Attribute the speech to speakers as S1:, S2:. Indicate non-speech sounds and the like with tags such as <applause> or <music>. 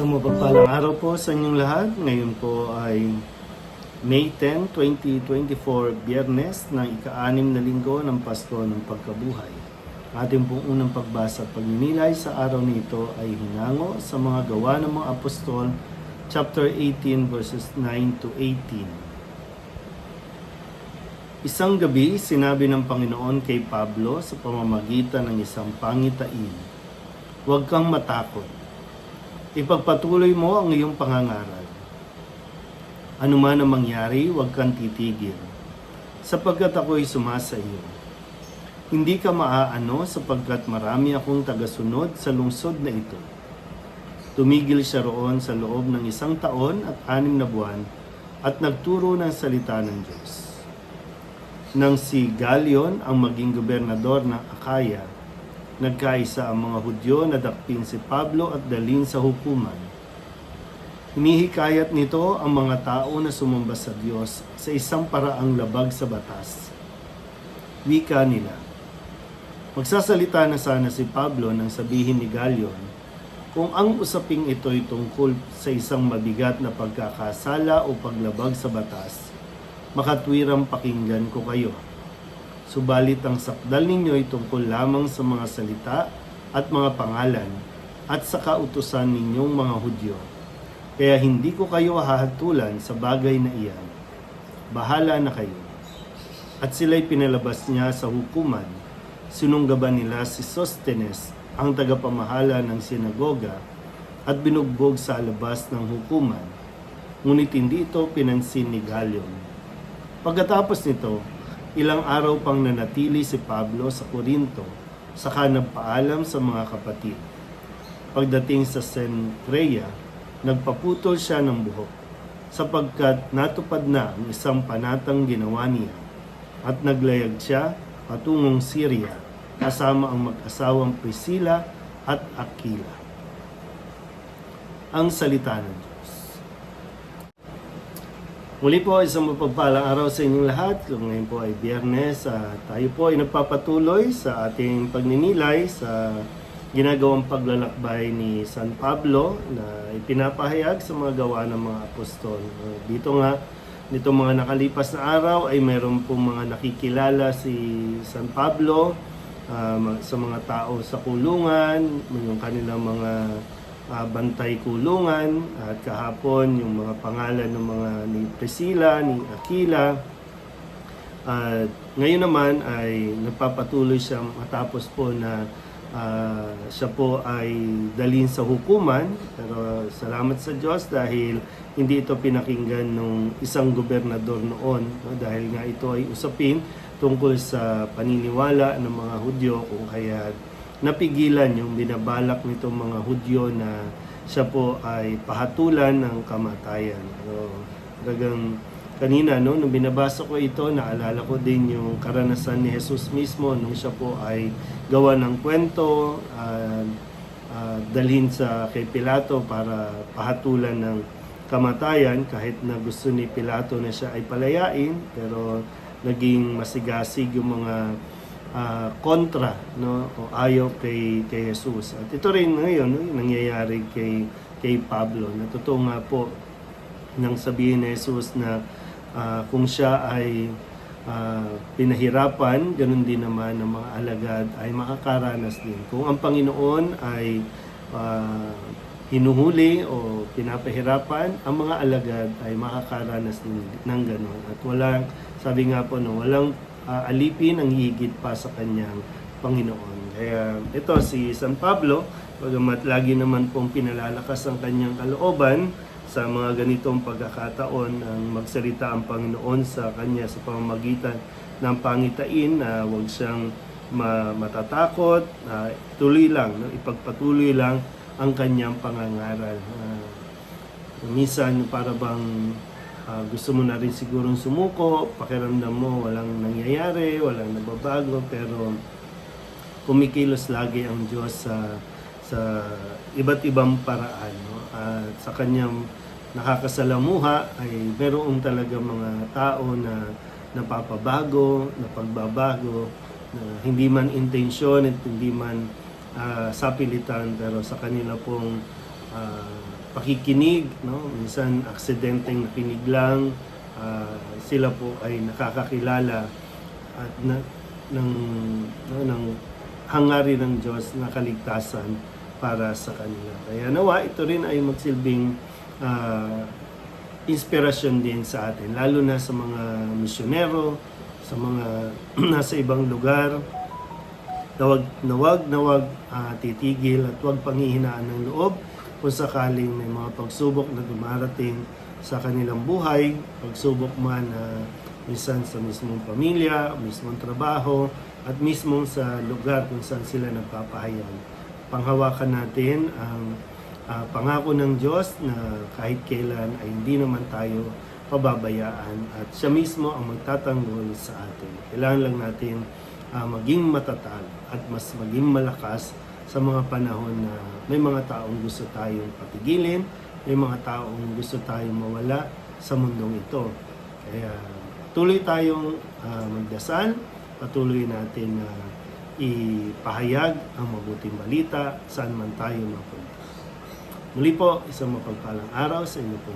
S1: Sa mapagpalang araw po sa inyong lahat. Ngayon po ay May 10, 2024, Biyernes ng ika-anim na linggo ng Pasko ng Pagkabuhay. Ating pong unang pagbasa at pagninilay sa araw nito ay hinango sa mga gawa ng mga apostol, chapter 18 verses 9 to 18. Isang gabi, sinabi ng Panginoon kay Pablo sa pamamagitan ng isang pangitain, Huwag kang matakot. Ipagpatuloy mo ang iyong pangangaral. Ano man ang mangyari, huwag kang titigil, sapagkat ako'y sumasa iyo. Hindi ka maaano sapagkat marami akong tagasunod sa lungsod na ito. Tumigil siya roon sa loob ng isang taon at anim na buwan at nagturo ng salita ng Diyos. Nang si Galion ang maging gobernador ng Akaya, nagkaisa ang mga Hudyo na dakpin si Pablo at dalhin sa hukuman. Hinihikayat nito ang mga tao na sumamba sa Diyos sa isang paraang labag sa batas. Wika nila. Magsasalita na sana si Pablo nang sabihin ni Galion, kung ang usaping ito'y tungkol sa isang mabigat na pagkakasala o paglabag sa batas, makatwirang pakinggan ko kayo. Subalit ang sakdal ninyo ay tungkol lamang sa mga salita at mga pangalan at sa kautusan ninyong mga Hudyo. Kaya hindi ko kayo hahatulan sa bagay na iyan. Bahala na kayo. At sila'y pinalabas niya sa hukuman. Sinunggaban nila si Sostenes, ang tagapamahala ng sinagoga, at binugbog sa labas ng hukuman. Ngunit hindi ito pinansin ni Galion. Pagkatapos nito, ilang araw pang nanatili si Pablo sa Corinto, saka nagpaalam sa mga kapatid. Pagdating sa Cencrea, nagpaputol siya ng buhok, sapagkat natupad na ang isang panatang ginawa niya, at naglayag siya patungong Syria, kasama ang mag-asawang Priscilla at Aquila. Ang salita ng Diyos. Muli po, isang mapagpalang araw sa inyong lahat. Kung ngayon po ay biyernes, ah, tayo po ay nagpapatuloy sa ating pagninilay sa ginagawang paglalakbay ni San Pablo na ipinapahayag sa mga gawa ng mga apostol. Ah, dito nga, nito mga nakalipas na araw ay mayroon pong mga nakikilala si San Pablo ah, sa mga tao sa kulungan, yung kanilang mga ah, bantay kulungan at kahapon yung mga pangalan ng mga ni Priscilla, ni Aquila. At ngayon naman ay nagpapatuloy siya matapos po na ah, siya po ay dalhin sa hukuman. Pero salamat sa Diyos dahil hindi ito pinakinggan ng isang gobernador noon no? dahil nga ito ay usapin tungkol sa paniniwala ng mga Hudyo kung kaya napigilan yung binabalak nitong mga Hudyo na siya po ay pahatulan ng kamatayan. So, talagang kanina, no, nung binabasa ko ito, naalala ko din yung karanasan ni Jesus mismo nung siya po ay gawa ng kwento, ah, ah, dalhin sa kay Pilato para pahatulan ng kamatayan kahit na gusto ni Pilato na siya ay palayain pero naging masigasig yung mga ah, kontra no o ayaw kay kay Jesus. At ito rin ngayon no, nangyayari kay kay Pablo. Na nga po nang sabihin ni Jesus na ah, kung siya ay ah, pinahirapan, ganun din naman ng mga alagad ay makakaranas din. Kung ang Panginoon ay ah, hinuhuli o pinapahirapan, ang mga alagad ay makakaranas din ng ganun. At walang, sabi nga po, no, walang ah, alipin ang higit pa sa kanyang Panginoon. Kaya ito si San Pablo, bagamat lagi naman pong pinalalakas ang kanyang kalooban sa mga ganitong pagkakataon ang magsalita ang Panginoon sa kanya sa pamamagitan ng pangitain na huwag siyang ma- matatakot, na tuloy lang, no? ipagpatuloy lang ang kanyang pangangaral. Ah, minsan para bang ah, gusto mo na rin sigurong sumuko, pakiramdam mo walang nangyayari, walang nababago, pero kumikilos lagi ang Diyos sa sa iba't ibang paraan. No? At sa kanyang nakakasalamuha ay meron talaga mga tao na napapabago, napagbabago, na hindi man intensyon at hindi man ah, sapilitan pero sa kanila pong ah, pakikinig, no? minsan aksidenteng nakinig lang, ah, sila po ay nakakakilala at na, ng, no, ng hangarin ng Diyos na kaligtasan para sa kanila. Kaya nawa, ito rin ay magsilbing ah, inspirasyon din sa atin, lalo na sa mga misyonero, sa mga <clears throat> nasa ibang lugar, nawag nawag nawag ah, titigil at huwag panghihinaan ng loob kung sakaling may mga pagsubok na dumarating sa kanilang buhay, pagsubok man na minsan sa mismong pamilya, mismong trabaho, at mismong sa lugar kung saan sila nagpapahayag. Panghawakan natin ang ah, pangako ng Diyos na kahit kailan ay hindi naman tayo pababayaan at siya mismo ang magtatanggol sa atin. Kailangan lang natin ah, maging matatag at mas maging malakas sa mga panahon na may mga taong gusto tayong patigilin, may mga taong gusto tayong mawala sa mundong ito. Kaya tuloy tayong ah, magdasal, patuloy natin na ipahayag ang mabuting balita saan man tayo mapunta. Muli po, isang mapagpalang araw sa inyo po.